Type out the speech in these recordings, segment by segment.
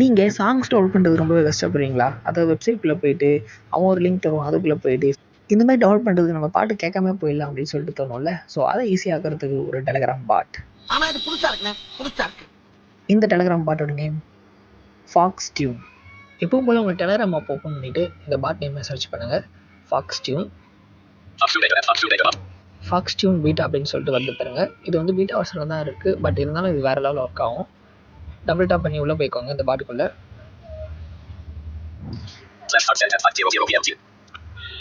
நீங்கள் songs download பண்ணுறது ரொம்பவே கஷ்டப்படுறீங்களா? அதை வெப்சைட்குள்ளே போயிட்டு அவன் ஒரு லிங்க் தருவான் அதுக்குள்ளே போயிட்டு இந்த மாதிரி டவுன்லோட் பண்ணுறதுக்கு நம்ம பாட்டு கேட்காம போயிடலாம் அப்படின்னு சொல்லிட்டு தோணும்ல. ஸோ அதை ஈஸியாக்கிறதுக்கு ஒரு டெலகிராம் பாட் ஆனா இது புதுசா இருக்குண்ணே. புதுசா இருக்கு. இந்த டெலகிராம் பாட்டோட நேம் ஃபாக்ஸ் டியூன் எப்பவும் போல உங்கள் டெலகிராம் ஆப் ஓப்பன் பண்ணிவிட்டு இந்த பாட் நேமை சர்ச் பண்ணுங்கள் fox tune fox tune beat அப்படின்னு சொல்லிட்டு வந்து பாருங்க இது வந்து பீட்டா அவசரம் தான் இருக்குது பட் இருந்தாலும் இது வேறு லெவலில் ஒர்க் ஆகும். டபுள் டாப் பண்ணி உள்ளே போய்க்கோங்க இந்த பாட்டுக்குள்ளே Slash start send at 500 PM.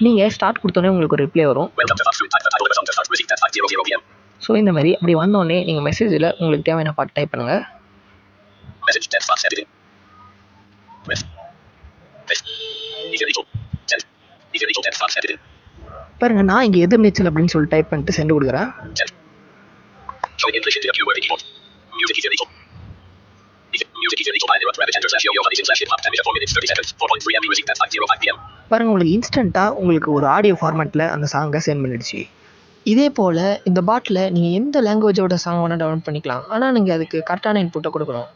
நீங்கள் ஸ்டார்ட் கொடுத்தோன்னே உங்களுக்கு ஒரு ரிப்ளை வரும் Welcome to Foxtrot. Type the title of the song to start received at 500 PM. So இந்த மாதிரி அப்படி வந்தோடனே நீங்கள் மெசேஜில் உங்களுக்கு தேவையான பாட்டு டைப் பண்ணுங்கள் edited. பாருங்க நான் இங்கே எதிர் நீச்சல் அப்படின்னு சொல்லி டைப் பண்ணிட்டு சென்ட் கொடுக்குறேன் பாருங்க உங்களுக்கு இன்ஸ்டண்ட்டாக உங்களுக்கு ஒரு ஆடியோ ஃபார்மேட்டில் அந்த சாங்கை சென்ட் பண்ணிடுச்சு. இதே போல் இந்த பாட்டில் நீங்கள் எந்த லாங்குவேஜோட சாங் வேணால் டவுன்லோட் பண்ணிக்கலாம். ஆனால் நீங்கள் அதுக்கு கரெக்டான இன்புட்டை கொடுக்கணும்.